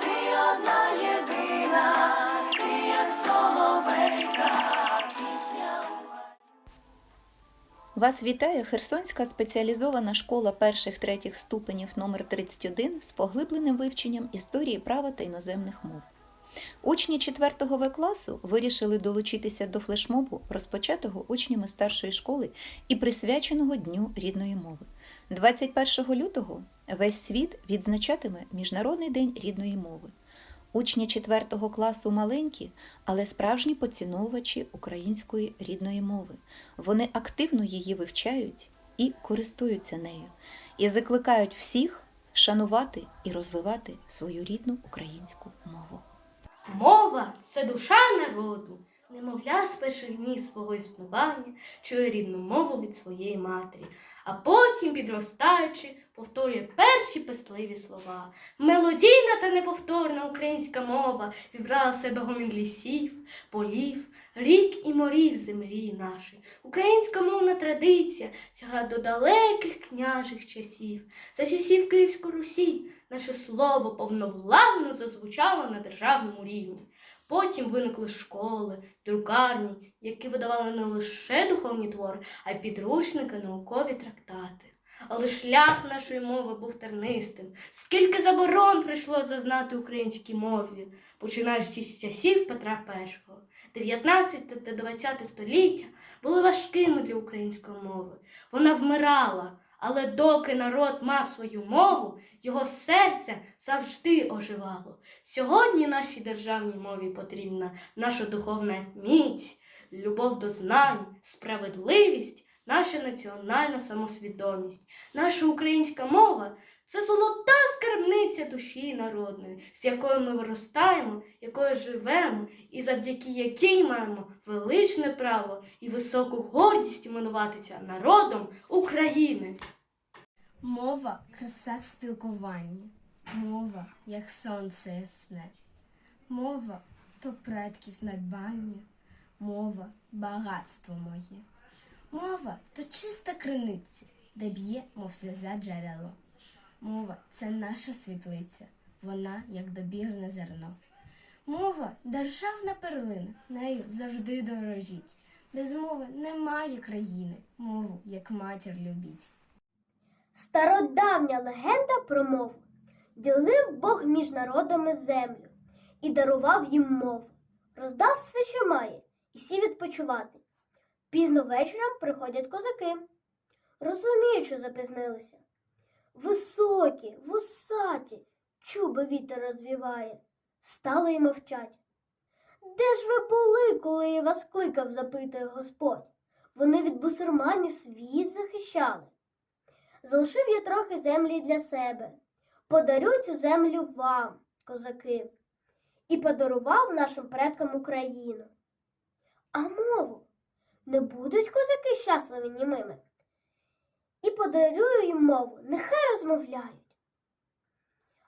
Ти одна єдина, ти як соловейка. Вас вітає Херсонська спеціалізована школа перших третіх ступенів номер 31 з поглибленим вивченням історії права та іноземних мов. Учні 4 В класу вирішили долучитися до флешмобу, розпочатого учнями старшої школи і присвяченого Дню рідної мови. 21 лютого весь світ відзначатиме Міжнародний день рідної мови. Учні 4 класу маленькі, але справжні поціновувачі української рідної мови. Вони активно її вивчають і користуються нею, і закликають всіх шанувати і розвивати свою рідну українську мову. Мова це душа народу. Немовля з перших днів свого існування чує рідну мову від своєї матері, а потім, підростаючи, повторює перші писливі слова. Мелодійна та неповторна українська мова вібрала в себе гомін лісів, полів, рік і морів землі нашої. Українська мовна традиція сягає до далеких княжих часів. За часів Київської Русі наше слово повновладно зазвучало на державному рівні. Потім виникли школи, друкарні, які видавали не лише духовні твори, а й підручники, наукові трактати. Але шлях нашої мови був тернистим. Скільки заборон прийшло зазнати українській мові, починаючи з часів Петра І. 19 та 20 століття були важкими для української мови. Вона вмирала, але доки народ мав свою мову, його серце завжди оживало. Сьогодні нашій державній мові потрібна наша духовна міць, любов до знань, справедливість, наша національна самосвідомість. Наша українська мова це золота скарбниця душі народної, з якою ми виростаємо, якою живемо, і завдяки якій маємо величне право і високу гордість іменуватися народом України. Мова краса спілкування, мова, як сонце ясне, мова то предків надбання, мова багатство моє, мова то чиста криниця, де б'є, мов сльоза джерело. Мова це наша світлиця, вона як добірне зерно. Мова державна перлина, нею завжди дорожіть. Без мови немає країни, мову як матір любіть. Стародавня легенда про мову. Ділив Бог між народами землю і дарував їм мову. Роздав все, що має, і сів відпочивати. Пізно вечором приходять козаки. Розуміють, що запізнилися. Високі, вусаті, чуби вітер розвіває. Стали й мовчать. Де ж ви були, коли я вас кликав, запитує Господь? Вони від бусурманів світ захищали. Залишив я трохи землі для себе. Подарю цю землю вам, козаки, і подарував нашим предкам Україну. А мову не будуть козаки щасливі німими. І подарую їм мову, нехай розмовляють.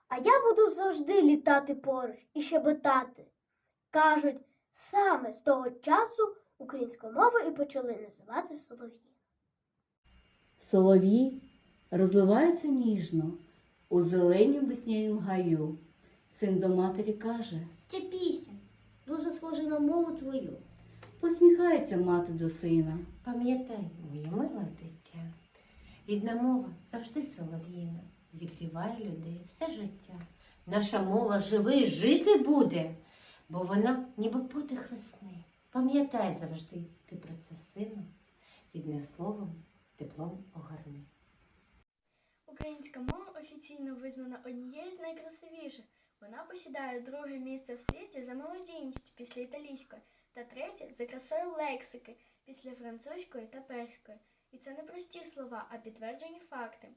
А я буду завжди літати поруч і щебетати. Кажуть, саме з того часу українську мову і почали називати солов'ї. Солов'ї розливаються ніжно у зеленім веснянім гаю. Син до матері каже, Ця пісня дуже схожа на мову твою. Посміхається мати до сина. Пам'ятай, моє миле дитя, рідна мова завжди солов'їна, зігріває людей все життя. Наша мова живий жити буде, бо вона ніби подих весни. Пам'ятай завжди ти про це сину, рідним словом, теплом огорни. Українська мова офіційно визнана однією з найкрасивіших. Вона посідає друге місце в світі за мелодійністю після італійської та третє за красою лексики після французької та перської. І це не прості слова, а підтверджені факти.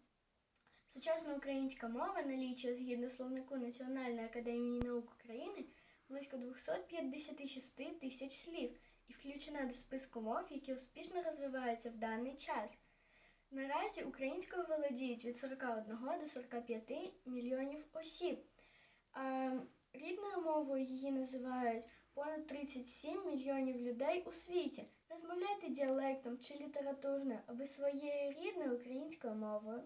Сучасна українська мова налічує згідно словнику Національної академії наук України близько 256 тисяч слів і включена до списку мов, які успішно розвиваються в даний час. Наразі українською володіють від 41 до 45 мільйонів осіб. А рідною мовою її називають понад 37 мільйонів людей у світі. Розмовляйте діалектом чи літературною, аби своєю рідною українською мовою.